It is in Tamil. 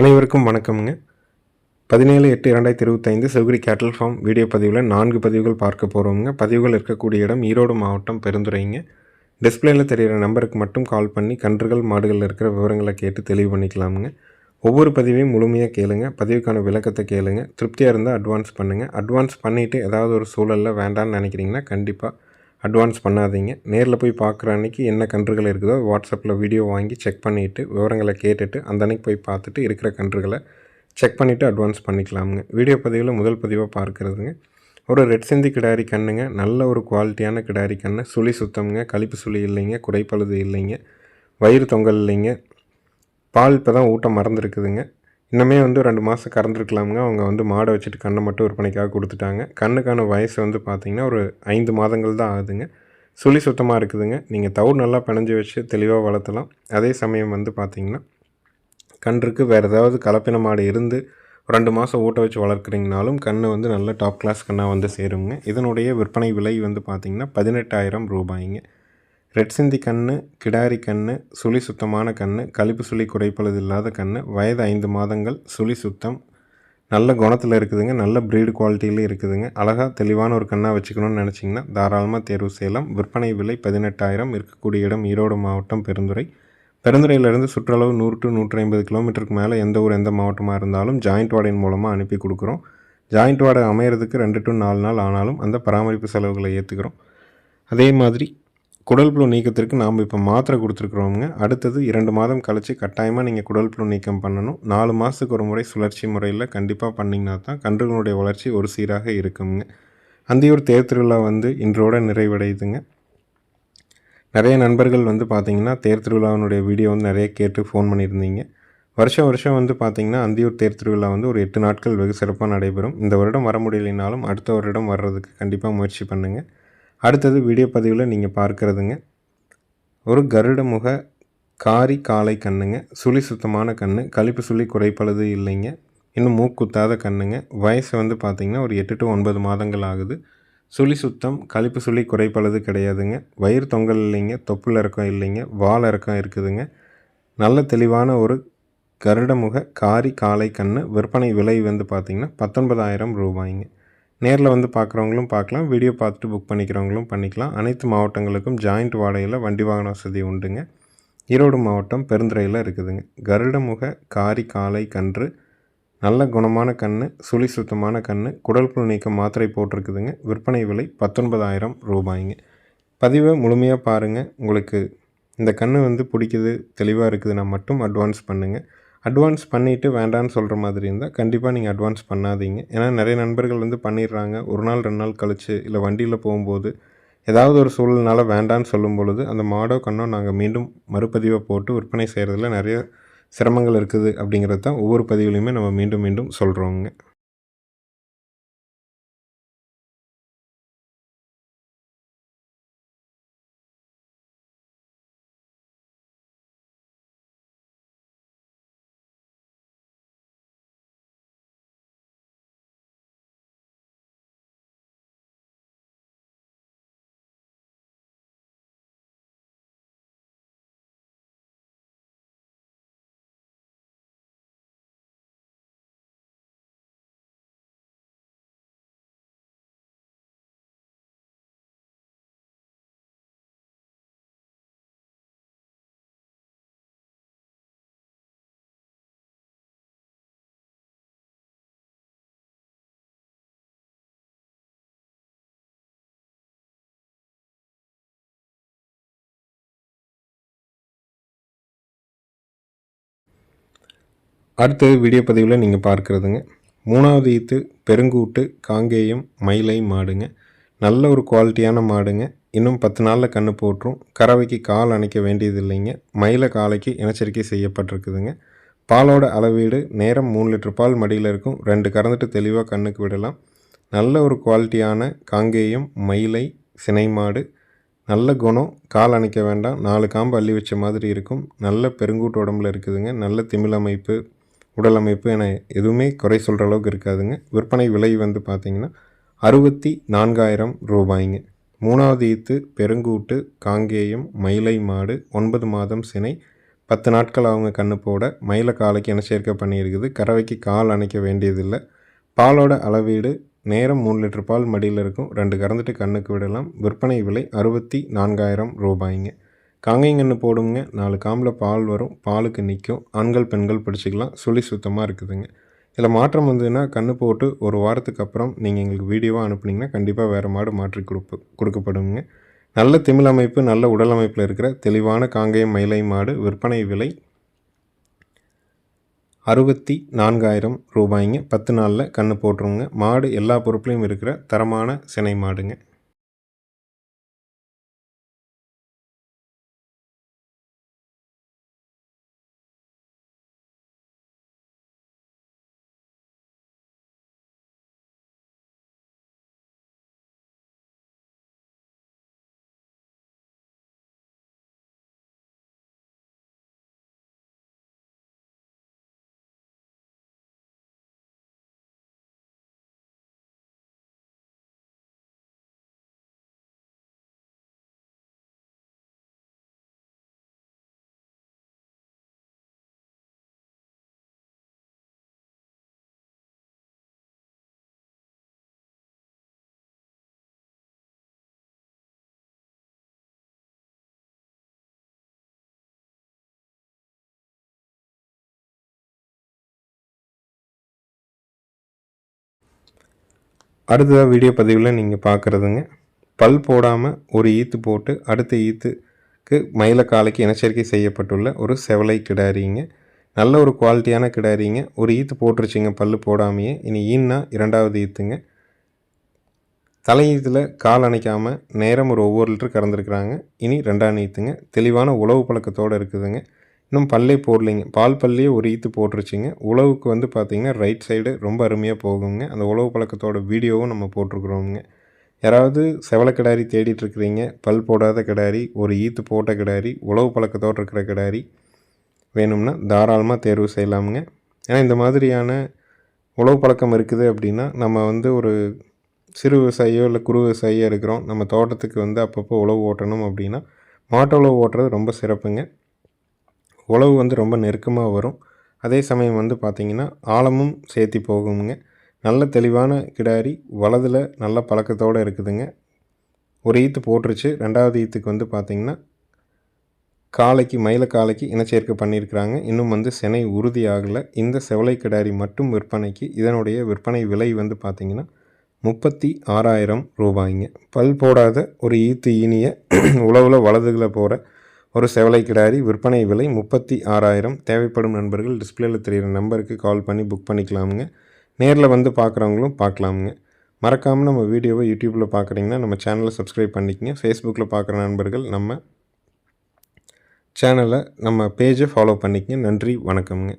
அனைவருக்கும் வணக்கம்ங்க. பதினேழு எட்டு இரண்டாயிரத்தி இருபத்தைந்து செவ்கிரி கேட்டல் ஃபார்ம் வீடியோ பதிவில் நான்கு பதிவுகள் பார்க்க போகிறோங்க பதிவுகள் இருக்கக்கூடிய இடம் ஈரோடு மாவட்டம் பெருந்துரைங்க டிஸ்பிளேயில் தெரிகிற நம்பருக்கு மட்டும் கால் பண்ணி கன்றுகள் மாடுகள் இருக்கிற விவரங்களை கேட்டு தெளிவு பண்ணிக்கலாமுங்க. ஒவ்வொரு பதிவையும் முழுமையாக கேளுங்க. பதிவுக்கான விளக்கத்தை கேளுங்க. திருப்தியாக இருந்தால் அட்வான்ஸ் பண்ணுங்கள் அட்வான்ஸ் பண்ணிவிட்டு ஏதாவது ஒரு சூழலில் வேண்டாம்னு நினைக்கிறீங்கன்னா கண்டிப்பாக அட்வான்ஸ் பண்ணாதீங்க. நேரில் போய் பார்க்குற அன்னைக்கு என்ன கன்றுகள் இருக்குதோ வாட்ஸ்அப்பில் வீடியோ வாங்கி செக் பண்ணிவிட்டு விவரங்களை கேட்டுட்டு அந்த அன்னைக்கு போய் பார்த்துட்டு இருக்கிற கன்றுகளை செக் பண்ணிவிட்டு அட்வான்ஸ் பண்ணிக்கலாமுங்க. வீடியோ பதிவில் முதல் பதிவாக பார்க்குறதுங்க. ஒரு ரெட் சிந்தி கிடாரி கண்ணுங்க. நல்ல ஒரு குவாலிட்டியான கிடாரி கண்ணு. சுழி சுத்தம்ங்க. கழிப்பு சுழி இல்லைங்க. குடைப்பழுது இல்லைங்க. வயிறு தொங்கல் இல்லைங்க. பால் இப்போ தான் ஊட்டம் மறந்துருக்குதுங்க. இன்னுமே வந்து ரெண்டு மாதம் கறந்துருக்கலாமுங்க. அவங்க வந்து மாடை வச்சுட்டு கண்ணை மட்டும் விற்பனைக்காக கொடுத்துட்டாங்க. கண்ணுக்கான வயசு வந்து பார்த்திங்கன்னா ஒரு ஐந்து மாதங்கள் தான் ஆகுதுங்க. சுழி சுத்தமாக இருக்குதுங்க. நீங்கள் தவிர் நல்லா பிணைஞ்சு வச்சு தெளிவாக வளர்த்தலாம். அதே சமயம் வந்து பார்த்திங்கன்னா கன்றுக்கு வேறு ஏதாவது கலப்பின மாடு இருந்து ரெண்டு மாதம் ஊட்ட வச்சு வளர்க்குறீங்கனாலும் கண்ணை வந்து நல்ல டாப் கிளாஸ் கண்ணாக வந்து சேருங்க. இதனுடைய விற்பனை விலை வந்து பார்த்திங்கன்னா பதினெட்டாயிரம் ரூபாய்ங்க. ரெட் சிந்தி கன்று கிடாரி கன்று சுழி சுத்தமான கன்று கழிப்பு சுழி குறைப்பழுது இல்லாத கண்ணு வயது ஐந்து மாதங்கள் சுழி சுத்தம். நல்ல குணத்தில் இருக்குதுங்க நல்ல ப்ரீடு குவாலிட்டியிலும் இருக்குதுங்க. அழகாக தெளிவான ஒரு கண்ணாக வச்சுக்கணும்னு நினச்சிங்கன்னா தாராளமாக தேர்வு செய்யலாம். விற்பனை விலை பதினெட்டாயிரம் இருக்கக்கூடிய இடம் ஈரோடு மாவட்டம் பெருந்துறை. பெருந்துறையிலேருந்து சுற்றளவு நூறு டு நூற்றி ஐம்பது கிலோமீட்டருக்கு மேலே எந்த ஊர் எந்த மாவட்டமாக இருந்தாலும் ஜாயிண்ட் வார்டின் மூலமாக அனுப்பி கொடுக்குறோம். ஜாயிண்ட் வார்டு அமையிறதுக்கு ரெண்டு டு நாலு நாள் ஆனாலும் அந்த பராமரிப்பு செலவுகளை ஏற்றுக்கிறோம் அதே மாதிரி குடல் புழு நீக்கத்திற்கு நாம் இப்போ மாத்திரை கொடுத்துருக்குறோங்க அடுத்தது இரண்டு மாதம் கழித்து கட்டாயமாக நீங்கள் குடல் புழு நீக்கம் பண்ணணும். நாலு மாதத்துக்கு ஒரு முறை சுழற்சி முறையில் கண்டிப்பாக பண்ணிங்கன்னா தான் கன்றுகளுடைய வளர்ச்சி ஒரு சீராக இருக்குங்க. அந்தியூர் தேர் திருவிழா வந்து இன்றோட நிறைவடையுதுங்க. நிறைய நண்பர்கள் வந்து பார்த்திங்கன்னா தேர் திருவிழாவினுடைய வீடியோ வந்து நிறைய கேட்டு ஃபோன் பண்ணியிருந்தீங்க. வருஷம் வருஷம் வந்து பார்த்திங்கன்னா அந்தியூர் தேர் திருவிழா வந்து ஒரு எட்டு நாட்கள் வெகு சிறப்பாக நடைபெறும். இந்த வருடம் வர முடியலைனாலும் அடுத்த வருடம் வர்றதுக்கு கண்டிப்பாக முயற்சி பண்ணுங்கள் அடுத்தது வீடியோ பதிவில் நீங்கள் பார்க்குறதுங்க. ஒரு கருட முக காரி காலை கண்ணுங்க சுழி சுத்தமான கண்ணு கழிப்பு சுழி குறைப்பழுது இல்லைங்க இன்னும் மூக்குத்தாத கண்ணுங்க வயசு வந்து பார்த்திங்கன்னா ஒரு எட்டு டு ஒன்பது மாதங்கள் ஆகுது. சுழி சுத்தம் கழிப்பு சுழி குறைப்பழுது கிடையாதுங்க. வயிறு தொங்கல் இல்லைங்க தொப்புள் இறக்கம் இல்லைங்க வால் இறக்கம் இருக்குதுங்க. நல்ல தெளிவான ஒரு கருடமுக காரி காலை கண்ணு விற்பனை விலை வந்து பார்த்திங்கன்னா பத்தொன்பதாயிரம் ரூபாய்ங்க. நேரில் வந்து பார்க்குறவங்களும் பார்க்கலாம் வீடியோ பார்த்துட்டு புக் பண்ணிக்கிறவங்களும் பண்ணிக்கலாம். அனைத்து மாவட்டங்களுக்கும் ஜாயிண்ட் வாடகையில் வண்டி வாகன வசதி உண்டுங்க. ஈரோடு மாவட்டம் பெருந்துறையில் இருக்குதுங்க. கருடமுக காரி காலை கன்று நல்ல குணமான கன்று சுழி சுத்தமான கன்று குடல் புழு நீக்க மாத்திரை போட்டிருக்குதுங்க. விற்பனை விலை பத்தொன்பதாயிரம் ரூபாய்ங்க. பதிவை முழுமையாக பாருங்கள் உங்களுக்கு இந்த கன்று வந்து பிடிக்குது தெளிவாக இருக்குதுன்னா மட்டும் அட்வான்ஸ் பண்ணுங்கள் அட்வான்ஸ் பண்ணிவிட்டு வேண்டான்னு சொல்கிற மாதிரி இருந்தால் கண்டிப்பாக நீங்கள் அட்வான்ஸ் பண்ணாதீங்க. ஏன்னா நிறைய நண்பர்கள் வந்து பண்ணிடுறாங்க. ஒரு நாள் ரெண்டு நாள் கழித்து இல்லை வண்டியில் போகும்போது ஏதாவது ஒரு சூழல்னால வேண்டான்னு சொல்லும் பொழுது அந்த மாடோ கண்ணோ நாங்கள் மீண்டும் மறுபதிவை போட்டு விற்பனை செய்கிறதுல நிறைய சிரமங்கள் இருக்குது அப்படிங்கிறது தான் ஒவ்வொரு பதிவுலையுமே நம்ம மீண்டும் மீண்டும் சொல்கிறோங்க அடுத்தது வீடியோ பதிவில் நீங்கள் பார்க்குறதுங்க. மூணாவது ஈத்து பெருங்கூட்டு காங்கேயம் மயிலை மாடுங்க. நல்ல ஒரு குவாலிட்டியான மாடுங்க. இன்னும் பத்து நாளில் கன்று போட்டுரும் கறவைக்கு கால் அணைக்க வேண்டியது இல்லைங்க மயில காலைக்கு இனச்சரிக்கை செய்யப்பட்டிருக்குதுங்க. பாலோட அளவீடு நேரம் மூணு லிட்டர் பால் மடியில் இருக்கும். ரெண்டு கறந்துட்டு தெளிவாக கண்ணுக்கு விடலாம். நல்ல ஒரு குவாலிட்டியான காங்கேயம் மயிலை சினை மாடு. நல்ல குணம். கால் அணைக்க வேண்டாம். நாலு காம்பு அள்ளி வச்ச மாதிரி இருக்கும். நல்ல பெருங்கூட்டு உடம்புல இருக்குதுங்க. நல்ல திமிழ் அமைப்பு உடல் அமைப்பு என எதுவுமே குறை சொல்கிற அளவுக்கு இருக்காதுங்க. விற்பனை விலை வந்து பார்த்திங்கன்னா அறுபத்தி நான்காயிரம் ரூபாய்ங்க. மூணாவது ஈத்து பெருங்கூட்டு காங்கேயம் மயிலை மாடு ஒன்பது மாதம் சினை பத்து நாட்கள் அவங்க கண்ணு போட. மயில காலைக்கு என்ன சேர்க்கை பண்ணியிருக்குது? கறவைக்கு கால் அணைக்க வேண்டியதில்லை. பாலோட அளவீடு நேரம் மூணு லிட்டர் பால் மடியில் இருக்கும். ரெண்டு கறந்துட்டு கண்ணுக்கு விடலாம். விற்பனை விலை அறுபத்தி நான்காயிரம் ரூபாய்ங்க. காங்கைங்கன்று போடுங்க. நாலு காம்பில் பால் வரும். பாலுக்கு நிற்கும் ஆண்கள் பெண்கள் பிடிச்சிக்கலாம். சுழி சுத்தமாக இருக்குதுங்க. இதில் மாற்றம் வந்ததுன்னா கன்று போட்டு ஒரு வாரத்துக்கு அப்புறம் நீங்கள் எங்களுக்கு வீடியோவாக அனுப்புனீங்கன்னா கண்டிப்பாக வேறு மாடு மாற்றி கொடுப்பு கொடுக்கப்படுங்க. நல்ல திமிழ் அமைப்பு நல்ல உடல் அமைப்பில் இருக்கிற தெளிவான காங்கேயம் மயிலை மாடு விற்பனை விலை அறுபத்தி நான்காயிரம் ரூபாய்ங்க. பத்து நாளில் கன்று போட்டுருங்க. மாடு எல்லா பொருட்களையும் இருக்கிற தரமான சினை மாடுங்க. அடுத்ததாக வீடியோ பதிவில் நீங்கள் பார்க்குறதுங்க பல் போடாமல் ஒரு ஈத்து போட்டு அடுத்த ஈத்துக்கு மயில காலைக்கு இனச்சேர்க்கை செய்யப்பட்டுள்ள ஒரு செவலை கிடாரிங்க. நல்ல ஒரு குவாலிட்டியான கிடாரிங்க. ஒரு ஈத்து போட்டுருச்சிங்க பல் போடாமையே. இனி ஈன்னா இரண்டாவது ஈத்துங்க. தலையீத்தில் கால் அணைக்காமல் நேரம் ஒரு ஒவ்வொரு லிட்டர் கறந்துருக்குறாங்க. இனி ரெண்டாம் ஈத்துங்க. தெளிவான உழவு பழக்கத்தோடு இருக்குதுங்க. இன்னும் பல்லே போடலைங்க. பால் பல்லே ஒரு ஈத்து போட்டுருச்சுங்க. உழவுக்கு வந்து பார்த்திங்கன்னா ரைட் சைடு ரொம்ப அருமையாக போகுங்க. அந்த உழவு பழக்கத்தோட வீடியோவும் நம்ம போட்டிருக்குறோங்க யாராவது செவலை கிடாரி தேடிட்டுருக்குறீங்க. பல் போடாத கிடாரி ஒரு ஈத்து போட்ட கிடாரி உழவு பழக்கத்தோடு இருக்கிற கிடாரி வேணும்னா தாராளமாக தேர்வு செய்யலாமுங்க. ஏன்னா இந்த மாதிரியான உழவு பழக்கம் இருக்குது அப்படின்னா நம்ம வந்து ஒரு சிறு விவசாயியோ இல்லை குறு விவசாயியோ இருக்கிறோம். நம்ம தோட்டத்துக்கு வந்து அப்பப்போ உழவு ஓட்டணும் அப்படின்னா மாட்டு உழவு ஓட்டுறது ரொம்ப சிறப்புங்க. உழவு வந்து ரொம்ப நெருக்கமாக வரும். அதே சமயம் வந்து பார்த்திங்கன்னா ஆழமும் சேர்த்தி போகுங்க நல்ல தெளிவான கிடாரி வலதில் நல்ல பழக்கத்தோடு இருக்குதுங்க. ஒரு ஈத்து போட்டுருச்சு. ரெண்டாவது ஈத்துக்கு வந்து பார்த்திங்கன்னா காலைக்கு மயில காலைக்கு இனச்சேர்க்கை பண்ணியிருக்கிறாங்க இன்னும் வந்து செனை உறுதி ஆகலை. இந்த செவலை கிடாரி மட்டும் விற்பனைக்கு இதனுடைய விற்பனை விலை வந்து பார்த்திங்கன்னா முப்பத்தி ஆறாயிரம் ரூபாய்ங்க. பல் போடாத ஒரு ஈத்து ஈனிய உழவில் வலதுகளை போகிற ஒரு செவலை கிடாரி விற்பனை விலை முப்பத்தி ஆறாயிரம். தேவைப்படும் நண்பர்கள் டிஸ்பிளேயில் தெரிகிற நம்பருக்கு கால் பண்ணி புக் பண்ணிக்கலாமுங்க. நேரில் வந்து பார்க்குறவங்களும் பார்க்கலாமுங்க மறக்காமல் நம்ம வீடியோவை யூடியூப்பில் பார்க்குறீங்கன்னா நம்ம சேனலை சப்ஸ்கிரைப் பண்ணிக்கங்க. ஃபேஸ்புக்கில் பார்க்குற நண்பர்கள் நம்ம சேனலை நம்ம பேஜை ஃபாலோ பண்ணிக்கங்க. நன்றி வணக்கம்ங்க.